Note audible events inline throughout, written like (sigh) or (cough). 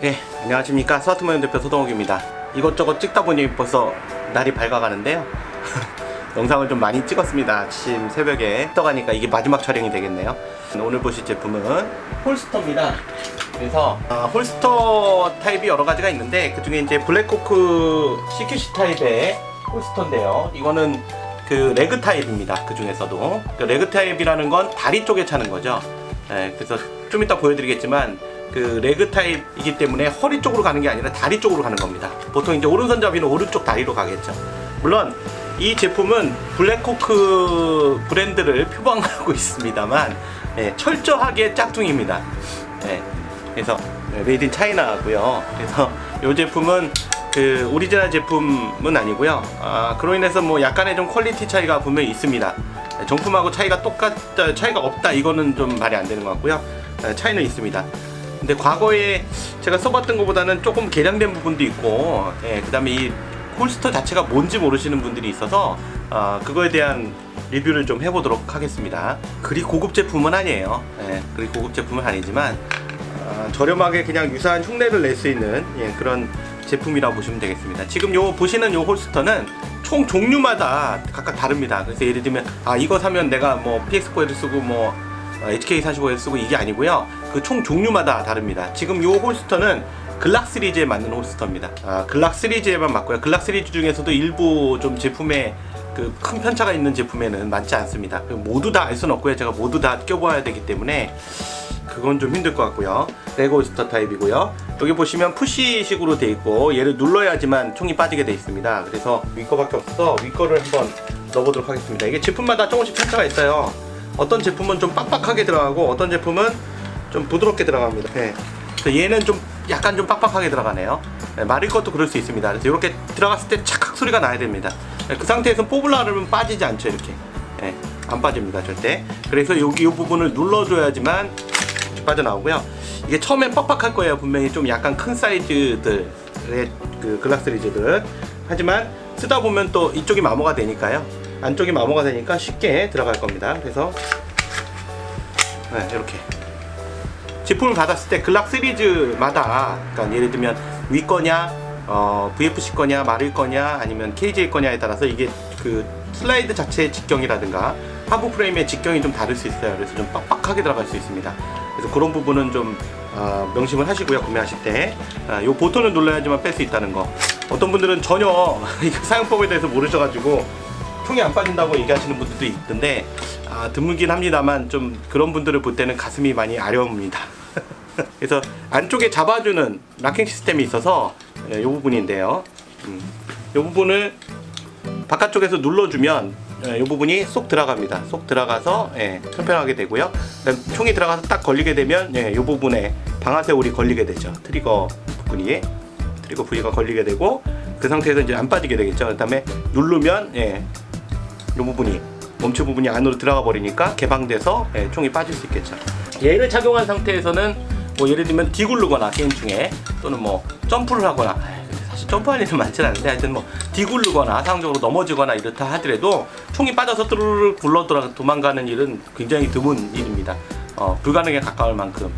네, 안녕하십니까. 스마트모션 대표 소동욱입니다. 이것저것 찍다 보니 벌써 날이 밝아가는데요. (laughs) 영상을 좀 많이 찍었습니다. 아침 새벽에 떠가니까 이게 마지막 촬영이 되겠네요. 오늘 보실 제품은 홀스터입니다. 그래서 아, 홀스터 타입이 여러 가지가 있는데 그 중에 이제 블랙호크 CQC 타입의 홀스터인데요. 이거는 그 레그 타입입니다. 그 중에서도 그 레그 타입이라는 건 다리 쪽에 차는 거죠. 네, 그래서 좀 이따 보여드리겠지만 그 레그 타입이기 때문에 허리 쪽으로 가는 게 아니라 다리 쪽으로 가는 겁니다. 보통 이제 오른손 잡이는 오른쪽 다리로 가겠죠. 물론 이 제품은 블랙호크 브랜드를 표방하고 (laughs) 있습니다만 예, 철저하게 짝퉁입니다. 예, 그래서 메이드 인 차이나고요. 그래서 이 제품은 그 오리지널 제품은 아니고요. 아, 그로 인해서 뭐 약간의 좀 퀄리티 차이가 분명히 있습니다. 예, 정품하고 차이가 똑같 차이가 없다 이거는 좀 말이 안 되는 것 같고요. 예, 차이는 있습니다. 근데 과거에 제가 써봤던 것보다는 조금 개량된 부분도 있고, 예, 그 다음에 이 홀스터 자체가 뭔지 모르시는 분들이 있어서 어, 그거에 대한 리뷰를 좀 해보도록 하겠습니다. 그리 고급 제품은 아니에요. 예, 그리 고급 제품은 아니지만 어, 저렴하게 그냥 유사한 흉내를 낼 수 있는 예, 그런 제품이라고 보시면 되겠습니다. 지금 요 보시는 요 홀스터는 총 종류마다 각각 다릅니다. 그래서 예를 들면 아 이거 사면 내가 뭐 PX4를 쓰고 뭐 HK45를 쓰고 이게 아니고요. 그 총 종류마다 다릅니다. 지금 요 홀스터는 글락 시리즈에 맞는 홀스터입니다. 아, 글락 시리즈에만 맞고요. 글락 시리즈 중에서도 일부 좀 제품에 그 큰 편차가 있는 제품에는 맞지 않습니다. 모두 다 알 수는 없고요. 제가 모두 다 껴봐야 되기 때문에 그건 좀 힘들 것 같고요. 레고 홀스터 타입이고요. 여기 보시면 푸시식으로 돼 있고 얘를 눌러야지만 총이 빠지게 돼 있습니다. 그래서 위 거밖에 없어서 위 거를 한번 넣어보도록 하겠습니다. 이게 제품마다 조금씩 편차가 있어요. 어떤 제품은 좀 빡빡하게 들어가고 어떤 제품은 좀 부드럽게 들어갑니다. 네. 그래서 얘는 좀 약간 좀 빡빡하게 들어가네요. 네, 마릴 것도 그럴 수 있습니다. 그래서 이렇게 들어갔을 때 착각 소리가 나야 됩니다. 네, 그 상태에서 뽑으려 그러면 빠지지 않죠 이렇게. 네, 안 빠집니다 절대. 그래서 여기 이 부분을 눌러줘야지만 빠져나오고요. 이게 처음엔 빡빡할 거예요. 분명히 좀 약간 큰 사이즈들의 그 글락 시리즈들은. 하지만 쓰다 보면 또 이쪽이 마모가 되니까요. 안쪽이 마모가 되니까 쉽게 들어갈 겁니다. 그래서 네, 이렇게 제품을 받았을 때 글락 시리즈마다 그러니까 예를 들면 위 거냐 어, VFC 거냐 마릴 거냐 아니면 KJ 거냐에 따라서 이게 그 슬라이드 자체의 직경이라든가 하부 프레임의 직경이 좀 다를 수 있어요. 그래서 좀 빡빡하게 들어갈 수 있습니다. 그래서 그런 부분은 좀 어, 명심을 하시고요 구매하실 때. 아, 요 보통은 눌러야지만 뺄 수 있다는 거. 어떤 분들은 전혀 (laughs) 이 사용법에 대해서 모르셔가지고 총이 안 빠진다고 얘기하시는 분들도 있던데 아, 드물긴 합니다만 좀 그런 분들을 볼 때는 가슴이 많이 아려옵니다. (laughs) 그래서 안쪽에 잡아주는 락킹 시스템이 있어서 이 부분인데요. 음, 이 부분을 바깥쪽에서 눌러주면 이 부분이 쏙 들어갑니다. 쏙 들어가서 예, 편편하게 되고요. 총이 들어가서 딱 걸리게 되면 이 부분에 방아쇠올이 걸리게 되죠. 트리거 부분이 트리거 부위가 걸리게 되고 그 상태에서 이제 안 빠지게 되겠죠. 그다음에 누르면 예, 이 부분이 멈춰 부분이 안으로 들어가 버리니까 개방돼서 예, 총이 빠질 수 있겠죠. 얘를 착용한 상태에서는 뭐 예를 들면 디굴르거나 게임 중에 또는 뭐 점프를 하거나 근데 사실 점프할 일은 많지는 않은데 하여튼 뭐 디굴르거나 상적으로 넘어지거나 이렇다 하더라도 총이 빠져서 뚜루루 굴러 도망가는 일은 굉장히 드문 일입니다. 어, 불가능에 가까울 만큼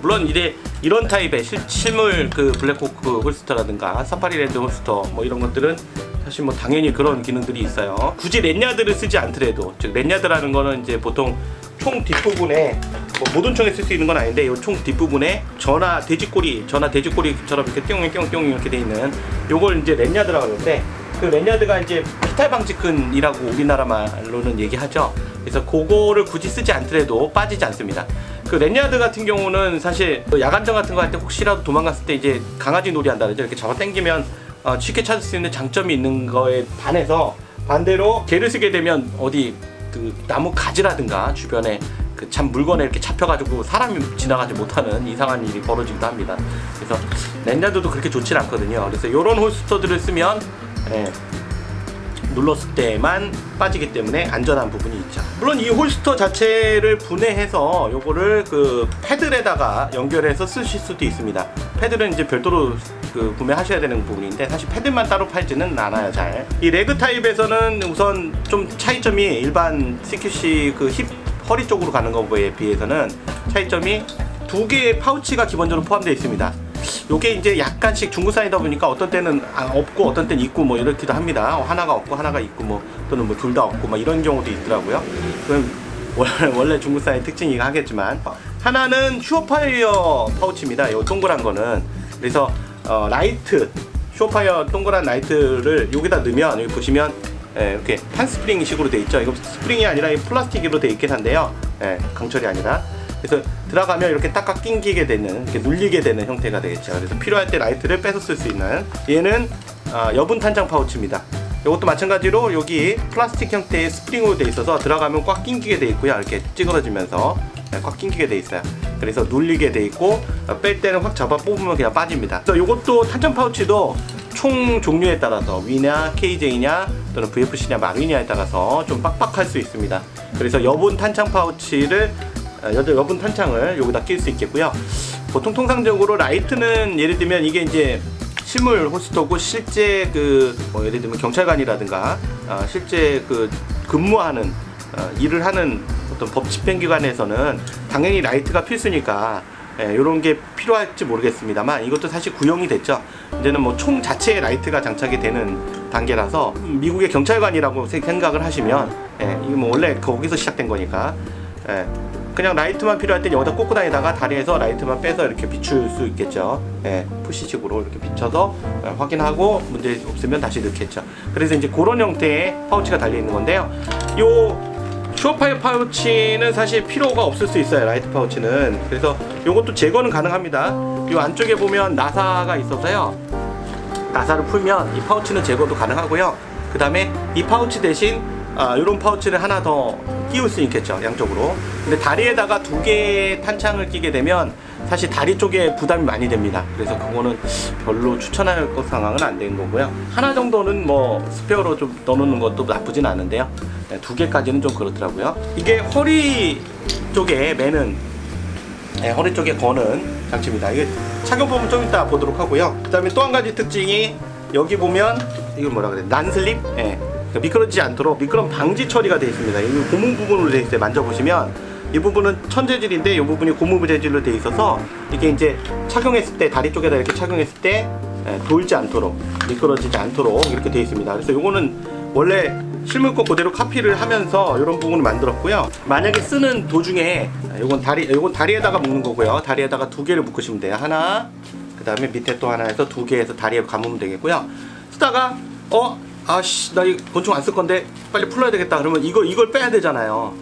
물론 이래 이런 타입의 실, 실물 그 블랙호크 홀스터라든가 사파리 랜드 홀스터 뭐 이런 것들은 사실 뭐 당연히 그런 기능들이 있어요. 굳이 랜야드를 쓰지 않더라도 즉 랜야드라는 거는 이제 보통 총 뒷부분에 뭐 모든 총에 쓸 수 있는 건 아닌데 이 총 뒷부분에 전화 돼지꼬리 전화 돼지꼬리처럼 이렇게 띵띵띵띵 이렇게 돼 있는 요걸 이제 랜야드라고 하는데 그 랜야드가 이제 피탈 방지끈이라고 우리나라 말로는 얘기하죠. 그래서 그거를 굳이 쓰지 않더라도 빠지지 않습니다. 그 랜야드 같은 경우는 사실 그 야간전 같은 거 할 때 혹시라도 도망갔을 때 이제 강아지 놀이 한다든지 이렇게 잡아 당기면 어, 쉽게 찾을 수 있는 장점이 있는 거에 반해서 반대로 개를 쓰게 되면 어디 그 나무 가지라든가 주변에 그 참 물건에 이렇게 잡혀가지고 사람이 지나가지 못하는 이상한 일이 벌어지기도 합니다. 그래서 랜야드도 그렇게 좋진 않거든요. 그래서 이런 홀스터들을 쓰면 예, 눌렀을 때만 빠지기 때문에 안전한 부분이 있죠. 물론 이 홀스터 자체를 분해해서 요거를 그 패들에다가 연결해서 쓰실 수도 있습니다. 패들은 이제 별도로 그 구매하셔야 되는 부분인데 사실 패들만 따로 팔지는 않아요 잘. 이 레그 타입에서는 우선 좀 차이점이 일반 CQC 그 힙 허리 쪽으로 가는 거에 비해서는 차이점이 두 개의 파우치가 기본적으로 포함되어 있습니다. 요게 이제 약간씩 중국산이다 보니까 어떤 때는 아, 없고 어떤 때는 있고 뭐 이렇기도 합니다. 어, 하나가 없고 하나가 있고 뭐 또는 뭐 둘 다 없고 막 이런 경우도 있더라고요. 그럼 (laughs) 원래, 중국산의 특징이긴 하겠지만 하나는 슈어파이어 파우치입니다. 요 동그란 거는 그래서 어, 라이트 슈어파이어 동그란 라이트를 여기다 넣으면 여기 보시면 예, 이렇게 판 스프링 식으로 돼 있죠. 이거 스프링이 아니라 이 플라스틱으로 돼 있긴 한데요. 예, 강철이 아니라. 그래서 들어가면 이렇게 딱딱 낑기게 되는, 이렇게 눌리게 되는 형태가 되겠죠. 그래서 필요할 때 라이트를 빼서 쓸 수 있는. 얘는 아, 여분 탄창 파우치입니다. 이것도 마찬가지로 여기 플라스틱 형태의 스프링으로 돼 있어서 들어가면 꽉 낑기게 돼 있고요. 이렇게 찌그러지면서 예, 꽉 낑기게 돼 있어요. 그래서 눌리게 돼 있고 어, 뺄 때는 확 잡아 뽑으면 그냥 빠집니다. 그래서 이것도 탄창 파우치도 총 종류에 따라서 위냐 KJ냐 또는 VFC냐 마리냐에 따라서 좀 빡빡할 수 있습니다. 그래서 여분 탄창 파우치를 어, 여- 여분 탄창을 여기다 낄 수 있겠고요. 보통 통상적으로 라이트는 예를 들면 이게 이제 실물 호스터고 실제 그 뭐 예를 들면 경찰관이라든가 어, 실제 그 근무하는 어, 일을 하는 어떤 법 집행기관에서는 당연히 라이트가 필수니까 이런 게 필요할지 모르겠습니다만 이것도 사실 구형이 됐죠. 이제는 뭐 총 자체에 라이트가 장착이 되는 단계라서 미국의 경찰관이라고 세- 생각을 하시면 예, 이게 뭐 원래 거기서 시작된 거니까 예, 그냥 라이트만 필요할 때 여기다 꽂고 다니다가 다리에서 라이트만 빼서 이렇게 비출 수 있겠죠. 예, 푸시식으로 이렇게 비춰서 예, 확인하고 문제 없으면 다시 넣겠죠. 그래서 이제 그런 형태의 파우치가 달려 있는 건데요. 요 슈어파이어 파우치는 사실 필요가 없을 수 있어요. 라이트 파우치는. 그래서 요것도 제거는 가능합니다. 요 안쪽에 보면 나사가 있어서요. 나사를 풀면 이 파우치는 제거도 가능하고요. 그 다음에 이 파우치 대신 아, 이런 파우치를 하나 더 끼울 수 있겠죠 양쪽으로. 근데 다리에다가 두 개의 탄창을 끼게 되면 사실 다리 쪽에 부담이 많이 됩니다. 그래서 그거는 별로 추천할 것 상황은 안 된 거고요. 하나 정도는 뭐 스페어로 좀 넣어놓는 것도 나쁘진 않은데요. 네, 두 개까지는 좀 그렇더라고요. 이게 허리 쪽에 매는 네, 허리 쪽에 거는 장치입니다. 이게 착용법은 좀 이따 보도록 하고요. 그 다음에 또 한 가지 특징이 여기 보면 이걸 뭐라 그래? 난슬립? 예. 그러니까 미끄러지지 않도록 미끄럼 방지 처리가 되어 있습니다. 이 고무 부분으로 되어 있어요. 만져보시면 이 부분은 천재질인데 이 부분이 고무 재질로 되어 있어서 이게 이제 착용했을 때 다리 쪽에다 이렇게 착용했을 때 예, 돌지 않도록 미끄러지지 않도록 이렇게 되어 있습니다. 그래서 이거는 원래 실물 거 그대로 카피를 하면서 이런 부분을 만들었고요. 만약에 쓰는 도중에 이건 다리 이건 다리에다가 묶는 거고요. 다리에다가 두 개를 묶으시면 돼요. 하나, 그 다음에 밑에 또 하나 해서 두 개에서 다리에 감으면 되겠고요. 쓰다가 어 아씨 나이 권총 안쓸 건데 빨리 풀어야 되겠다. 그러면 이거 이걸 빼야 되잖아요.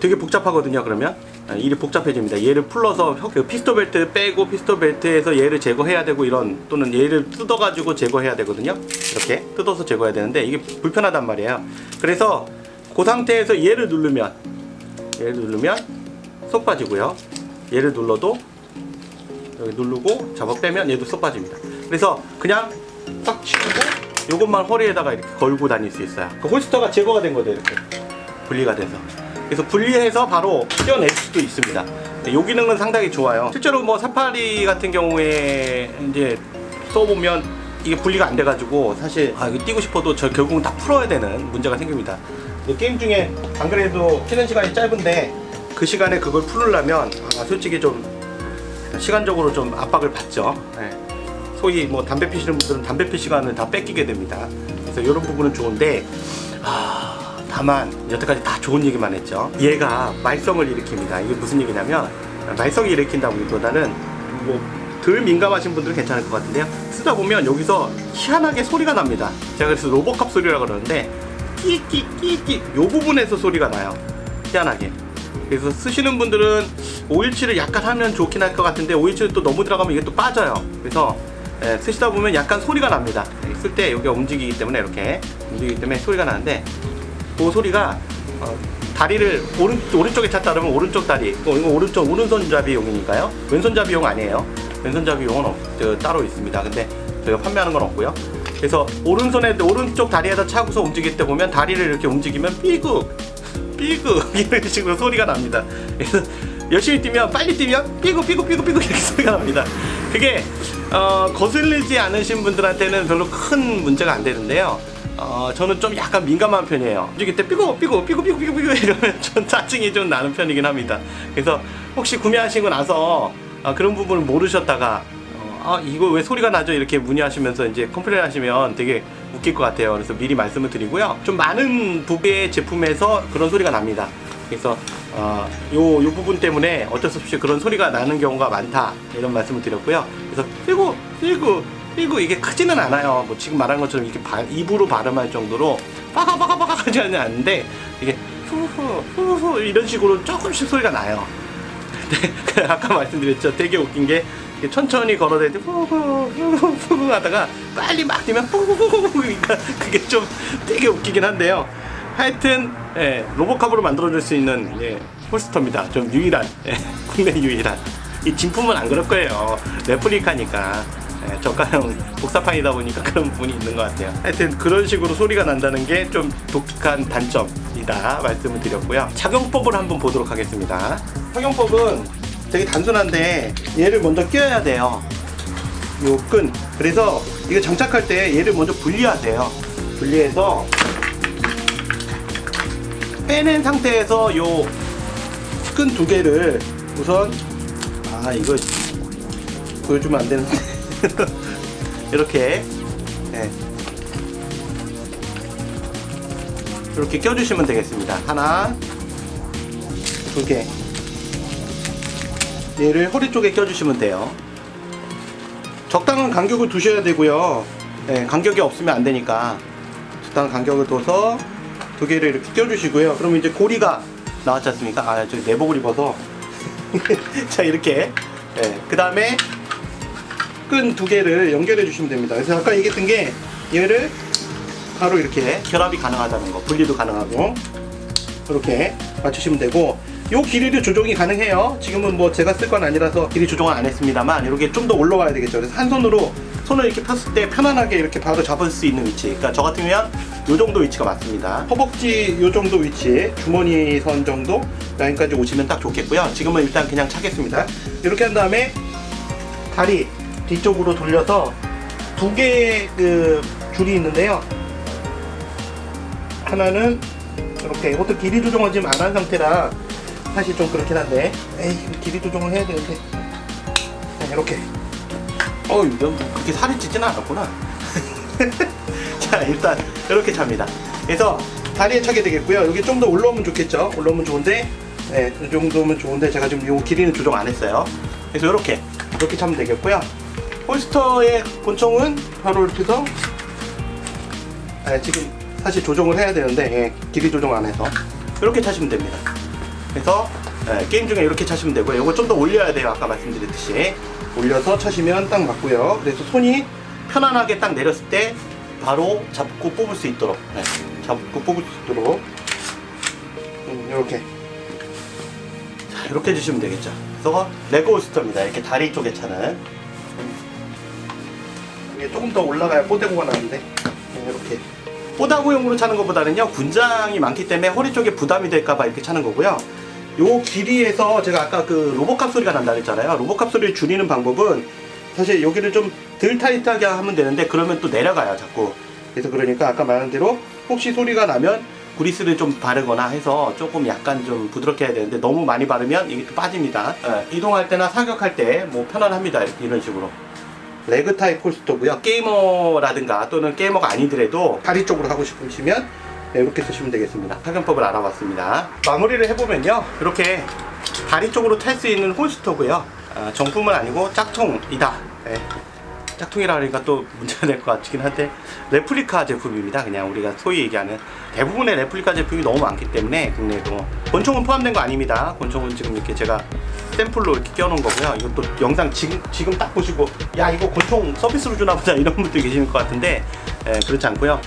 되게 복잡하거든요. 그러면 아, 일이 복잡해집니다. 얘를 풀러서 혀- 그 피스톨 벨트 빼고 피스톨 벨트에서 얘를 제거해야 되고 이런 또는 얘를 뜯어 가지고 제거해야 되거든요. 이렇게 뜯어서 제거해야 되는데 이게 불편하단 말이에요. 그래서 그 상태에서 얘를 누르면 얘를 누르면 쏙 빠지고요. 얘를 눌러도 여기 누르고 잡아 빼면 얘도 쏙 빠집니다. 그래서 그냥 딱 치고 요것만 허리에다가 이렇게 걸고 다닐 수 있어요. 그 홀스터가 제거가 된 거죠 이렇게 분리가 돼서. 그래서 분리해서 바로 떼어낼 수도 있습니다. 네, 요 기능은 상당히 좋아요. 실제로 뭐 사파리 같은 경우에 이제 써보면 이게 분리가 안 돼가지고 사실 아 이거 뛰고 싶어도 저 결국은 다 풀어야 되는 문제가 생깁니다. 게임 중에 안 그래도 쉬는 시간이 짧은데 그 시간에 그걸 풀으려면 아, 솔직히 좀 시간적으로 좀 압박을 받죠. 네. 소위 뭐 담배 피시는 분들은 담배 피 시간을 다 뺏기게 됩니다. 그래서 이런 부분은 좋은데 아, 다만 여태까지 다 좋은 얘기만 했죠. 얘가 말썽을 일으킵니다. 이게 무슨 얘기냐면 말썽이 일으킨다기보다는 뭐 덜 민감하신 분들은 괜찮을 것 같은데요. 쓰다 보면 여기서 희한하게 소리가 납니다. 제가 그래서 로봇캅 소리라 그러는데 끼끼끼끼 요 부분에서 소리가 나요. 희한하게. 그래서 쓰시는 분들은 517을 약간 하면 좋긴 할 것 같은데 517을 또 너무 들어가면 이게 또 빠져요. 그래서 예, 쓰시다 보면 약간 소리가 납니다. 쓸 때 여기가 움직이기 때문에 이렇게 움직이기 때문에 소리가 나는데 그 소리가 어, 다리를 오른, 오른쪽에 찼다 그러면 오른쪽 다리 어, 이거 오른쪽 오른손잡이용이니까요. 왼손잡이용 아니에요. 왼손잡이용은 없, 저, 따로 있습니다. 근데 저희가 판매하는 건 없고요. 그래서 오른손에 오른쪽 다리에다 차고서 움직일 때 보면 다리를 이렇게 움직이면 삐국 삐국 (laughs) 이런 식으로 소리가 납니다. 그래서 열심히 뛰면 빨리 뛰면 삐국 삐국 삐국 삐국 이렇게 소리가 납니다. 그게 어, 거슬리지 않으신 분들한테는 별로 큰 문제가 안 되는데요. 어, 저는 좀 약간 민감한 편이에요. 움직일 때 삐고 삐고 삐고 삐고 삐고 삐고 이러면 (laughs) 좀 짜증이 좀 나는 편이긴 합니다. 그래서 혹시 구매하시고 나서 어, 그런 부분을 모르셨다가 어, 아 이거 왜 소리가 나죠 이렇게 문의하시면서 이제 컴플레인 하시면 되게 웃길 것 같아요 그래서 미리 말씀을 드리고요 좀 많은 부의 제품에서 그런 소리가 납니다 그래서 어, 요, 요 부분 때문에 어쩔 수 없이 그런 소리가 나는 경우가 많다. 이런 말씀을 드렸고요. 그래서 삐고 삐고 삐고 이게 크지는 않아요. 뭐 지금 말한 것처럼 이렇게 바- 입으로 발음할 정도로 빠가빠가빠가 하지는 않는데 이게 후후 후후 이런 식으로 조금씩 소리가 나요. 근데 (laughs) 아까 말씀드렸죠. 되게 웃긴 게 천천히 걸어댈 때 후후 후후 후후 하다가 빨리 막 뛰면 후후후. 그러니까 그게 좀 되게 웃기긴 한데요 하여튼 예, 로보캅으로 만들어줄 수 있는 예, 홀스터입니다 좀 유일한 예, (laughs) 국내 유일한 이 진품은 안 그럴 거예요 레플리카니까 예, 저가형 복사판이다 보니까 그런 부분이 있는 것 같아요. 하여튼 그런 식으로 소리가 난다는 게 좀 독특한 단점이다 말씀을 드렸고요. 착용법을 한번 보도록 하겠습니다. 착용법은 되게 단순한데 얘를 먼저 껴야 돼요. 요 끈. 그래서 이거 장착할 때 얘를 먼저 분리하세요. 분리해서 빼낸 상태에서 요끈두 개를 우선 아 이거 보여주면 안 되는데. (laughs) 이렇게 네. 이렇게 껴주시면 되겠습니다. 하나 두 개. 얘를 허리 쪽에 껴주시면 돼요. 적당한 간격을 두셔야 되고요. 네, 간격이 없으면 안 되니까 적당한 간격을 둬서 두 개를 이렇게 껴주시고요 그러면 이제 고리가 나왔지 않습니까 아 저기 내복을 입어서 (laughs) 자 이렇게 그 다음에 끈 두 개를 연결해 주시면 됩니다. 그래서 아까 얘기했던 게 얘를 바로 이렇게 결합이 가능하다는 거, 분리도 가능하고 이렇게 맞추시면 되고 요 길이도 조정이 가능해요. 지금은 뭐 제가 쓸 건 아니라서 길이 조정을 안 했습니다만 이렇게 좀 더 올라와야 되겠죠. 그래서 한 손으로 손을 이렇게 폈을 때 편안하게 이렇게 바로 잡을 수 있는 위치. 그러니까 저 같으면 요 정도 위치가 맞습니다. 허벅지 요 정도 위치, 주머니 선 정도 라인까지 오시면 딱 좋겠고요. 지금은 일단 그냥 차겠습니다. 이렇게 한 다음에 다리 뒤쪽으로 돌려서 두 개의 그 줄이 있는데요. 하나는 이렇게 이것도 길이 조정을 지금 안 한 상태라 사실 좀 그렇긴 한데 에이 길이 조정을 해야 되는데 자, 이렇게 어우 넌 그렇게 살이 찌진 않았구나 (laughs) 자 일단 이렇게 찹니다. 그래서 다리에 차게 되겠고요. 여기 좀 더 올라오면 좋겠죠? 올라오면 좋은데? 네, 이 정도면 좋은데 제가 지금 요 길이는 조정 안 했어요. 그래서 이렇게 이렇게 차면 되겠고요. 홀스터의 권총은 바로 이렇게 해서 아, 지금 사실 조정을 해야 되는데 예, 길이 조정 안 해서 이렇게 차시면 됩니다. 그래서 예, 게임 중에 이렇게 차시면 되고요. 이거 좀 더 올려야 돼요. 아까 말씀드렸듯이. 올려서 차시면 딱 맞고요. 그래서 손이 편안하게 딱 내렸을 때 바로 잡고 뽑을 수 있도록. 예, 잡고 뽑을 수 있도록. 음, 이렇게. 자 이렇게 해주시면 되겠죠. 그래서 레고 홀스터입니다. 이렇게 다리 쪽에 차는. 이게 조금 더 올라가야 뽀대고가 나는데. 네, 이렇게. 뽀다구용으로 차는 것보다는요 군장이 많기 때문에 허리 쪽에 부담이 될까봐 이렇게 차는 거고요. 요 길이에서 제가 아까 그 로봇캅 소리가 난다 그랬잖아요. 로봇캅 소리를 줄이는 방법은 사실 여기를 좀 덜 타이트하게 하면 되는데 그러면 또 내려가요 자꾸 그래서 그러니까 아까 말한 대로 혹시 소리가 나면 그리스를 좀 바르거나 해서 조금 약간 좀 부드럽게 해야 되는데 너무 많이 바르면 이게 또 빠집니다 예, 이동할 때나 사격할 때 뭐 편안합니다 이런 식으로 레그 타입 홀스터고요. 게이머라든가 또는 게이머가 아니더라도 다리 쪽으로 하고 싶으시면 네, 이렇게 쓰시면 되겠습니다. 착용법을 알아봤습니다. 마무리를 해보면요. 이렇게 다리 쪽으로 탈 수 있는 홀스터고요. 아, 정품은 아니고 짝퉁이다. 네. 짝퉁이라 그러니까 또 문제가 될 것 같긴 한데 레플리카 제품입니다. 그냥 우리가 소위 얘기하는 대부분의 레플리카 제품이 너무 많기 때문에 국내에도 권총은 포함된 거 아닙니다. 권총은 지금 이렇게 제가 샘플로 이렇게 껴놓은 거고요. 이것도 영상 지금 지금 딱 보시고 야 이거 권총 서비스로 주나 보다 이런 분들 계실 것 같은데 에, 그렇지 않고요.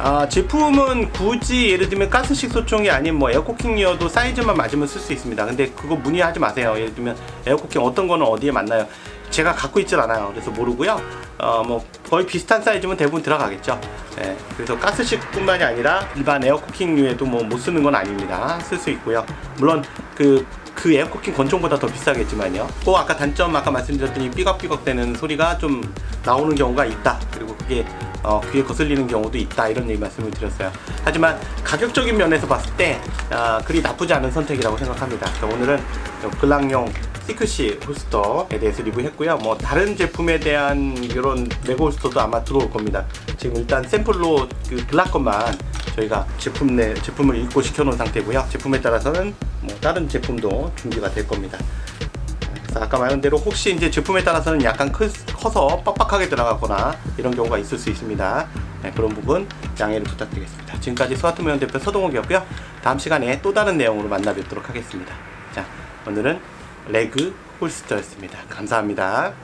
아, 제품은 굳이 예를 들면 가스 식 소총이 아닌 뭐 에어코킹이어도 사이즈만 맞으면 쓸 수 있습니다. 근데 그거 문의하지 마세요. 예를 들면 에어코킹 어떤 거는 어디에 맞나요? 제가 갖고 있질 않아요. 그래서 모르고요. 어, 뭐 거의 비슷한 사이즈면 대부분 들어가겠죠. 예, 그래서 가스식뿐만이 아니라 일반 에어코킹류에도 뭐 못 쓰는 건 아닙니다. 쓸 수 있고요. 물론 그그 에어코킹 권총보다 더 비싸겠지만요. 그 아까 단점 아까 말씀드렸더니 삐걱삐걱대는 소리가 좀 나오는 경우가 있다. 그리고 그게 어, 귀에 거슬리는 경우도 있다 이런 얘기 말씀을 드렸어요. 하지만 가격적인 면에서 봤을 때 아, 그리 나쁘지 않은 선택이라고 생각합니다. 오늘은 글랑용 CQC 홀스터에 대해서 리뷰했고요. 뭐 다른 제품에 대한 이런 레고 홀스터도 아마 들어올 겁니다. 지금 일단 샘플로 그 것만 저희가 제품 내 제품을 입고 시켜놓은 상태고요. 제품에 따라서는 뭐 다른 제품도 준비가 될 겁니다. 아까 말한 대로 혹시 이제 제품에 따라서는 약간 크, 커서 빡빡하게 들어가거나 이런 경우가 있을 수 있습니다. 네, 그런 부분 양해를 부탁드리겠습니다. 지금까지 스와트모연 대표 서동욱이었고요. 다음 시간에 또 다른 내용으로 만나 뵙도록 하겠습니다. 자, 오늘은 레그 홀스터였습니다. 감사합니다.